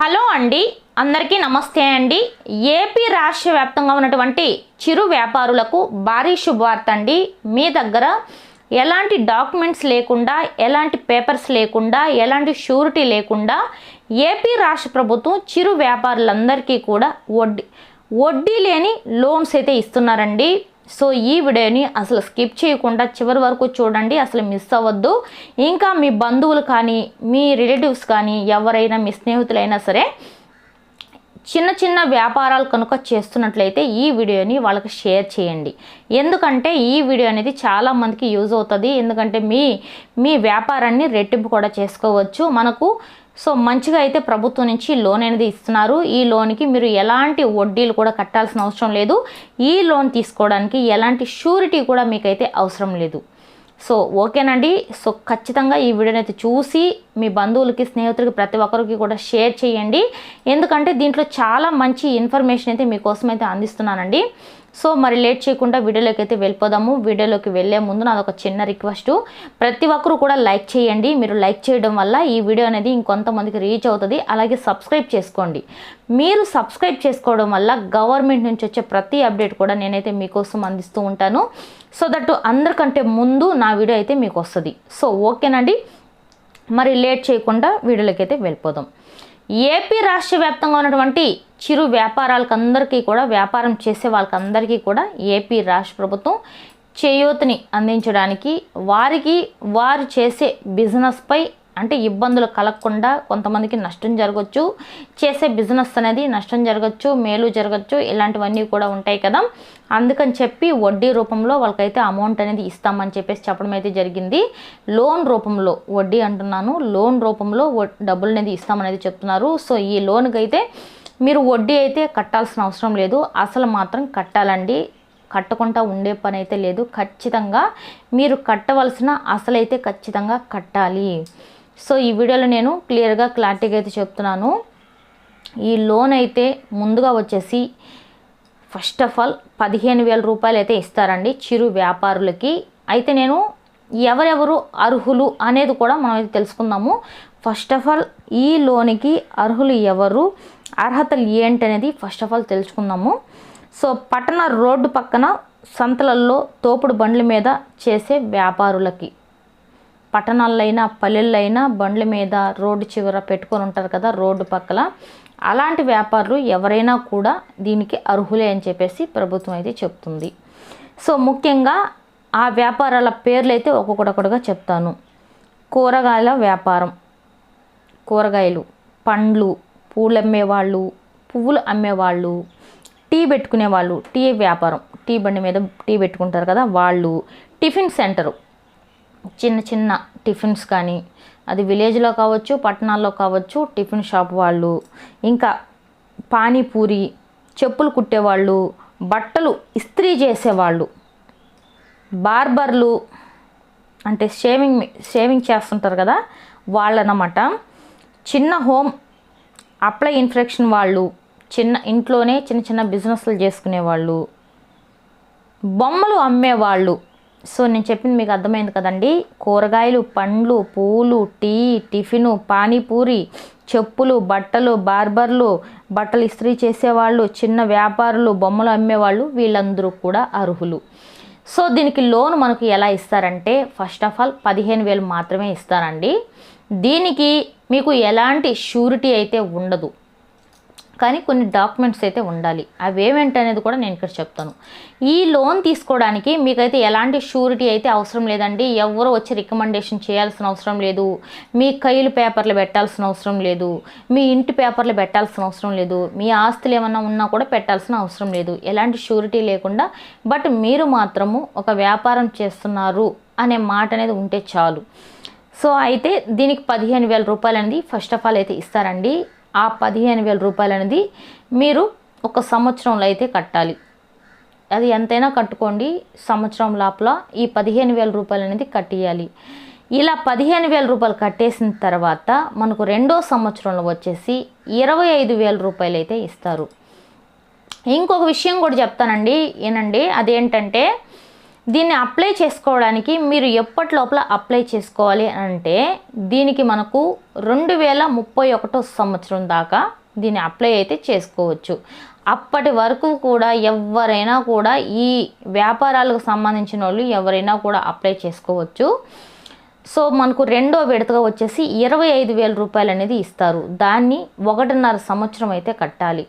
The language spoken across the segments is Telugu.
హలో అండి అందరికీ నమస్తే అండి. ఏపీ రాష్ట్ర వ్యాప్తంగా ఉన్నటువంటి చిరు వ్యాపారులకు భారీ శుభవార్త అండి. మీ దగ్గర ఎలాంటి డాక్యుమెంట్స్ లేకుండా ఎలాంటి పేపర్స్ లేకుండా ఎలాంటి షూరిటీ లేకుండా ఏపీ రాష్ట్ర ప్రభుత్వం చిరు వ్యాపారులందరికీ కూడా వడ్డీ వడ్డీ లేని లోన్స్ అయితే ఇస్తున్నారండి. సో ఈ వీడియోని అసలు స్కిప్ చేయకుండా చివరి వరకు చూడండి అసలు మిస్ అవ్వద్దు. ఇంకా మీ బంధువులు కానీ మీ రిలేటివ్స్ కానీ ఎవరైనా మీ స్నేహితులైనా సరే చిన్న చిన్న వ్యాపారాలు కనుక చేస్తున్నట్లయితే ఈ వీడియోని వాళ్ళకి షేర్ చేయండి. ఎందుకంటే ఈ వీడియో అనేది చాలా మందికి యూజ్ అవుతుంది. ఎందుకంటే మీ మీ వ్యాపారాన్ని రెట్టింపు కూడా చేసుకోవచ్చు. మనకు సో మంచిగా అయితే ప్రభుత్వం నుంచి లోన్ అనేది ఇస్తున్నారు. ఈ లోన్కి మీరు ఎలాంటి వడ్డీలు కూడా కట్టాల్సిన అవసరం లేదు. ఈ లోన్ తీసుకోవడానికి ఎలాంటి షూరిటీ కూడా మీకైతే అవసరం లేదు. సో ఓకేనండి. సో ఖచ్చితంగా ఈ వీడియోని అయితే చూసి మీ బంధువులకి స్నేహితులకి ప్రతి ఒక్కరికి కూడా షేర్ చేయండి. ఎందుకంటే దీంట్లో చాలా మంచి ఇన్ఫర్మేషన్ అయితే మీకోసం అయితే అందిస్తున్నానండి. సో మరి లేట్ చేయకుండా వీడియోలోకి అయితే వెళ్ళిపోదాము. వీడియోలోకి వెళ్ళే ముందు నాది ఒక చిన్న రిక్వెస్ట్. ప్రతి ఒక్కరు కూడా లైక్ చేయండి. మీరు లైక్ చేయడం వల్ల ఈ వీడియో అనేది ఇంకొంతమందికి రీచ్ అవుతుంది. అలాగే సబ్స్క్రైబ్ చేసుకోండి. మీరు సబ్స్క్రైబ్ చేసుకోవడం వల్ల గవర్నమెంట్ నుంచి వచ్చే ప్రతి అప్డేట్ కూడా నేనైతే మీకోసం అందిస్తూ ఉంటాను. సో దట్ అందరికంటే ముందు నా వీడియో అయితే మీకు వస్తుంది సో ఓకేనండి. మరి లేట్ చేయకుండా వీడియోలోకి వెళ్ళిపోదాం. ఏపీ రాష్ట్ర వ్యాప్తంగా ఉన్నటువంటి చిరు వ్యాపారాలకందరికీ కూడా వ్యాపారం చేసే వాళ్ళకందరికీ కూడా ఏపీ రాష్ట్ర ప్రభుత్వం చేయూతని అందించడానికి వారికి వారు చేసే బిజినెస్పై అంటే ఇబ్బందులు కలగకుండా కొంతమందికి నష్టం జరగచ్చు చేసే బిజినెస్ అనేది నష్టం జరగచ్చు మేలు జరగచ్చు ఇలాంటివన్నీ కూడా ఉంటాయి కదా. అందుకని చెప్పి వడ్డీ రూపంలో వాళ్ళకైతే అమౌంట్ అనేది ఇస్తామని చెప్పేసి చెప్పడం అయితే జరిగింది. లోన్ రూపంలో వడ్డీ అంటున్నాను. లోన్ రూపంలో డబ్బులు అనేది ఇస్తామనేది చెప్తున్నారు. సో ఈ లోన్కి అయితే మీరు వడ్డీ అయితే కట్టాల్సిన అవసరం లేదు. అసలు మాత్రం కట్టాలండి. కట్టకుండా ఉండే పని అయితే లేదు. ఖచ్చితంగా మీరు కట్టవలసిన అసలైతే ఖచ్చితంగా కట్టాలి. సో ఈ వీడియోలో నేను క్లియర్గా క్లారిటీగా అయితే చెప్తున్నాను. ఈ లోన్ అయితే ముందుగా వచ్చేసి ఫస్ట్ ఆఫ్ ఆల్ పదిహేను వేల రూపాయలు అయితే ఇస్తారండి చిరు వ్యాపారులకి. అయితే నేను ఎవరెవరు అర్హులు అనేది కూడా మనం అయితే తెలుసుకుందాము. ఫస్ట్ ఆఫ్ ఆల్ ఈ లోన్కి అర్హులు ఎవరు అర్హతలు ఏంటనేది ఫస్ట్ ఆఫ్ ఆల్ తెలుసుకుందాము. సో పట్టణ రోడ్డు పక్కన సంతలల్లో తోపుడు బండ్ల మీద చేసే వ్యాపారులకి. పట్టణాలైనా పల్లెళ్ళైనా బండ్ల మీద రోడ్డు చివర పెట్టుకొని ఉంటారు కదా రోడ్డు పక్కల. అలాంటి వ్యాపారులు ఎవరైనా కూడా దీనికి అర్హులే అని చెప్పేసి ప్రభుత్వం అయితే చెప్తుంది. సో ముఖ్యంగా ఆ వ్యాపారాల పేర్లు అయితే ఒక్కొక్కటొక్కటిగా చెప్తాను. కూరగాయల వ్యాపారం కూరగాయలు పండ్లు పూలు అమ్మేవాళ్ళు పువ్వులు అమ్మేవాళ్ళు టీ పెట్టుకునే వాళ్ళు టీ వ్యాపారం టీ బండి మీద టీ పెట్టుకుంటారు కదా వాళ్ళు టిఫిన్ సెంటరు చిన్న చిన్న టిఫిన్స్ కానీ అది విలేజ్లో కావచ్చు పట్టణాల్లో కావచ్చు టిఫిన్ షాప్ వాళ్ళు. ఇంకా పానీపూరి చెప్పులు కుట్టేవాళ్ళు బట్టలు ఇస్త్రీ చేసేవాళ్ళు. బార్బర్లు అంటే షేవింగ్ షేవింగ్ చేస్తుంటారు కదా వాళ్ళనమాట. చిన్న హోమ్ అప్లై ఇన్ఫెక్షన్ వాళ్ళు చిన్న ఇంట్లోనే చిన్న చిన్న బిజినెస్లు చేసుకునే వాళ్ళు బొమ్మలు అమ్మేవాళ్ళు. సో నేను చెప్పింది మీకు అర్థమైంది కదండి. కూరగాయలు పండ్లు పూలు టీ టిఫిను పానీపూరి చెప్పులు బట్టలు బార్బర్లు బట్టలు ఇస్త్రీ చేసేవాళ్ళు చిన్న వ్యాపారులు బొమ్మలు అమ్మేవాళ్ళు వీళ్ళందరూ కూడా అర్హులు. సో దీనికి లోన్ మనకు ఎలా ఇస్తారంటే ఫస్ట్ ఆఫ్ ఆల్ పదిహేను వేలు మాత్రమే ఇస్తారండి. దీనికి మీకు ఎలాంటి షూరిటీ అయితే ఉండదు. కానీ కొన్ని డాక్యుమెంట్స్ అయితే ఉండాలి. అవి ఏమేంటనేది కూడా నేను ఇక్కడ చెప్తాను. ఈ లోన్ తీసుకోవడానికి మీకైతే ఎలాంటి షూరిటీ అయితే అవసరం లేదండి. ఎవరు వచ్చి రికమెండేషన్ చేయాల్సిన అవసరం లేదు. మీ కైలు పేపర్లు పెట్టాల్సిన అవసరం లేదు. మీ ఇంటి పేపర్లు పెట్టాల్సిన అవసరం లేదు. మీ ఆస్తులు ఏమన్నా ఉన్నా కూడా పెట్టాల్సిన అవసరం లేదు. ఎలాంటి షూరిటీ లేకుండా బట్ మీరు మాత్రము ఒక వ్యాపారం చేస్తున్నారు అనే మాట అనేది ఉంటే చాలు. సో అయితే దీనికి పదిహేను వేల రూపాయలు అనేది ఫస్ట్ ఆఫ్ ఆల్ అయితే ఇస్తారండి. ఆ పదిహేను వేల రూపాయలు అనేది మీరు ఒక సంవత్సరంలో అయితే కట్టాలి. అది ఎంతైనా కట్టుకోండి సంవత్సరం లోపల ఈ పదిహేను వేల రూపాయలు అనేది కట్టేయాలి. ఇలా పదిహేను వేల రూపాయలు కట్టేసిన తర్వాత మనకు రెండో సంవత్సరంలో వచ్చేసి ఇరవై ఐదు వేల రూపాయలు అయితే ఇస్తారు. ఇంకొక విషయం కూడా చెప్తానండి ఏనండి అదేంటంటే దీన్ని అప్లై చేసుకోవడానికి మీరు ఎప్పటి లోపల అప్లై చేసుకోవాలి అంటే దీనికి మనకు రెండు వేల ముప్పై ఒకటో సంవత్సరం దాకా దీన్ని అప్లై అయితే చేసుకోవచ్చు. అప్పటి వరకు కూడా ఎవరైనా కూడా ఈ వ్యాపారాలకు సంబంధించిన వాళ్ళు ఎవరైనా కూడా అప్లై చేసుకోవచ్చు. సో మనకు రెండో విడతగా వచ్చేసి ఇరవై ఐదు వేల రూపాయలు అనేది ఇస్తారు. దాన్ని ఒకటిన్నర సంవత్సరం అయితే కట్టాలి.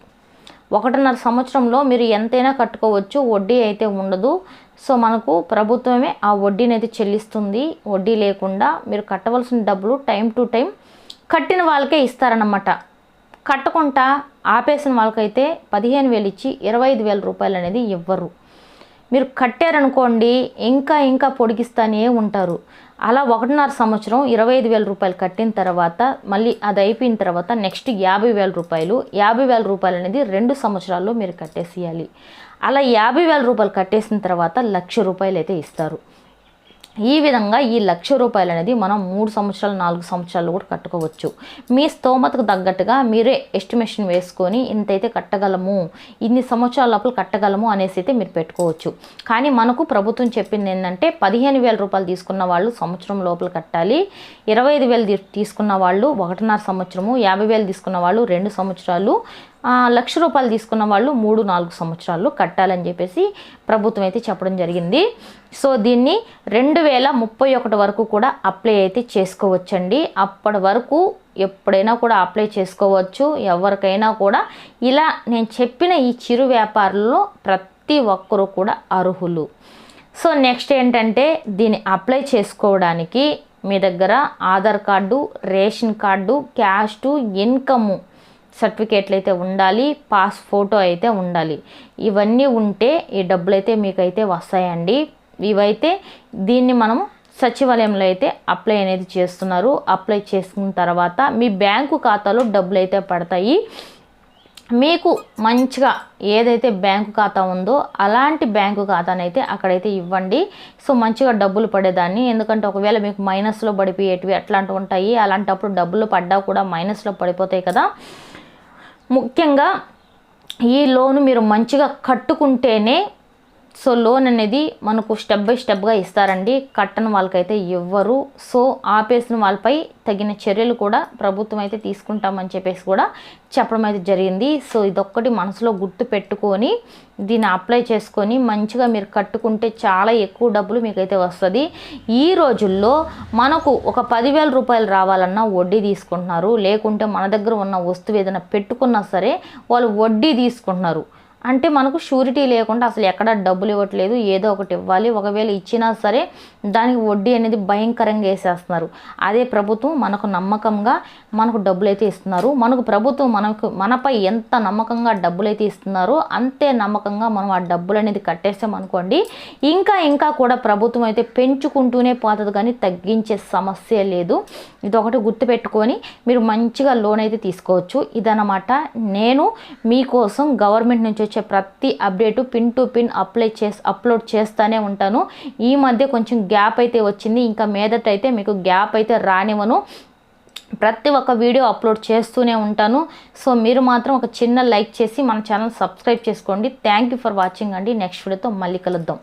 ఒకటిన్నర సంవత్సరంలో మీరు ఎంతైనా కట్టుకోవచ్చు. వడ్డీ అయితే ఉండదు. సో మనకు ప్రభుత్వమే ఆ వడ్డీని అయితే చెల్లిస్తుంది. వడ్డీ లేకుండా మీరు కట్టవలసిన డబ్బులు టైం టు టైం కట్టిన వాళ్ళకే ఇస్తారన్నమాట. కట్టకుండా ఆపేసిన వాళ్ళకైతే పదిహేను వేలు ఇచ్చి ఇరవై ఐదు వేల రూపాయలు అనేది ఇవ్వరు. మీరు కట్టారనుకోండి ఇంకా ఇంకా పొడిగిస్తానే ఉంటారు. అలా ఒకటిన్నర సంవత్సరం ఇరవై ఐదు వేల రూపాయలు కట్టిన తర్వాత మళ్ళీ అది అయిపోయిన తర్వాత నెక్స్ట్ యాభై వేల రూపాయలు యాభై వేల రూపాయలు అనేది రెండు సంవత్సరాల్లో మీరు కట్టేసేయాలి. అలా యాభై వేల రూపాయలు కట్టేసిన తర్వాత లక్ష రూపాయలు అయితే ఇస్తారు. ఈ విధంగా ఈ లక్ష రూపాయలు అనేది మనం మూడు సంవత్సరాలు నాలుగు సంవత్సరాలు కూడా కట్టుకోవచ్చు. మీ స్తోమతకు తగ్గట్టుగా మీరే ఎస్టిమేషన్ వేసుకొని ఇంతైతే కట్టగలము ఇన్ని సంవత్సరాల లోపల కట్టగలము అనేసి అయితే మీరు పెట్టుకోవచ్చు. కానీ మనకు ప్రభుత్వం చెప్పింది ఏంటంటే పదిహేను వేల రూపాయలు తీసుకున్న వాళ్ళు సంవత్సరం లోపల కట్టాలి ఇరవై ఐదు వేలు తీసుకున్న వాళ్ళు ఒకటిన్నర సంవత్సరము యాభై వేలు తీసుకున్న వాళ్ళు రెండు సంవత్సరాలు లక్ష రూపాయలు తీసుకున్న వాళ్ళు మూడు నాలుగు సంవత్సరాలు కట్టాలని చెప్పేసి ప్రభుత్వం అయితే చెప్పడం జరిగింది. సో దీన్ని రెండు వేల ముప్పై ఒకటి వరకు కూడా అప్లై అయితే చేసుకోవచ్చండి. అప్పటి వరకు ఎప్పుడైనా కూడా అప్లై చేసుకోవచ్చు. ఎవరికైనా కూడా ఇలా నేను చెప్పిన ఈ చిరు వ్యాపారుల్లో ప్రతి ఒక్కరూ కూడా అర్హులు. సో నెక్స్ట్ ఏంటంటే దీన్ని అప్లై చేసుకోవడానికి మీ దగ్గర Aadhaar card ration card cash income income సర్టిఫికేట్లు అయితే ఉండాలి పాస్ ఫోటో అయితే ఉండాలి. ఇవన్నీ ఉంటే ఈ డబ్బులు అయితే మీకైతే వస్తాయండి. ఇవైతే దీన్ని మనం సచివాలయంలో అయితే అప్లై అనేది చేస్తున్నారు. అప్లై చేసుకున్న తర్వాత మీ బ్యాంకు ఖాతాలో డబ్బులు అయితే పడతాయి. మీకు మంచిగా ఏదైతే బ్యాంకు ఖాతా ఉందో అలాంటి బ్యాంకు ఖాతానైతే అక్కడైతే ఇవ్వండి. సో మంచిగా డబ్బులు పడేదాన్ని. ఎందుకంటే ఒకవేళ మీకు మైనస్లో పడిపోయేటివి అట్లాంటివి ఉంటాయి. అలాంటప్పుడు డబ్బులు పడ్డా కూడా మైనస్లో పడిపోతాయి కదా. ముఖ్యంగా ఈ లోను మీరు మంచిగా కట్టుకుంటేనే సో లోన్ అనేది మనకు స్టెప్ బై స్టెప్గా ఇస్తారండి. కట్టని వాళ్ళకైతే ఇవ్వరు సో ఆపేసిన వాళ్ళపై తగిన చర్యలు కూడా ప్రభుత్వం అయితే తీసుకుంటామని చెప్పేసి కూడా చెప్పడం అయితే జరిగింది. సో ఇదొక్కటి మనసులో గుర్తు పెట్టుకొని దీన్ని అప్లై చేసుకొని మంచిగా మీరు కట్టుకుంటే చాలా ఎక్కువ డబ్బులు మీకైతే వస్తుంది. ఈ రోజుల్లో మనకు ఒక పదివేల రూపాయలు రావాలన్నా వడ్డీ తీసుకుంటున్నారు. లేకుంటే మన దగ్గర ఉన్న వస్తువు ఏదైనా పెట్టుకున్నా సరే వాళ్ళు వడ్డీ తీసుకుంటున్నారు. అంటే మనకు షూరిటీ లేకుండా అసలు ఎక్కడ డబ్బులు ఇవ్వట్లేదు ఏదో ఒకటి ఇవ్వాలి. ఒకవేళ ఇచ్చినా సరే దానికి వడ్డీ అనేది భయంకరంగా వేసేస్తున్నారు. అదే ప్రభుత్వం మనకు నమ్మకంగా మనకు డబ్బులు అయితే ఇస్తున్నారు. మనకు ప్రభుత్వం మనకు మనపై ఎంత నమ్మకంగా డబ్బులు అయితే ఇస్తున్నారో అంతే నమ్మకంగా మనం ఆ డబ్బులు అనేది కట్టేస్తాం అనుకోండి. ఇంకా ఇంకా కూడా ప్రభుత్వం అయితే పెంచుకుంటూనే పోతుంది కానీ తగ్గించే సమస్య లేదు. ఇదొకటి గుర్తుపెట్టుకొని మీరు మంచిగా లోన్ అయితే తీసుకోవచ్చు. ఇదన్నమాట నేను మీకోసం గవర్నమెంట్ నుంచి వచ్చే ప్రతి update pin to pin apply చేసి అప్లోడ్ చేస్తూనే ఉంటాను. ఈ మధ్య కొంచెం గ్యాప్ అయితే వచ్చింది. ఇంకా మీదట అయితే మీకు గ్యాప్ అయితే రానివ్వను. ప్రతి ఒక్క వీడియో అప్లోడ్ చేస్తూనే ఉంటాను. సో మీరు మాత్రం ఒక చిన్న లైక్ చేసి మన ఛానల్ సబ్స్క్రైబ్ చేసుకోండి. థ్యాంక్ యూ ఫర్ వాచింగ్ అండి. నెక్స్ట్ వీడియోతో మళ్ళీ కలుద్దాం.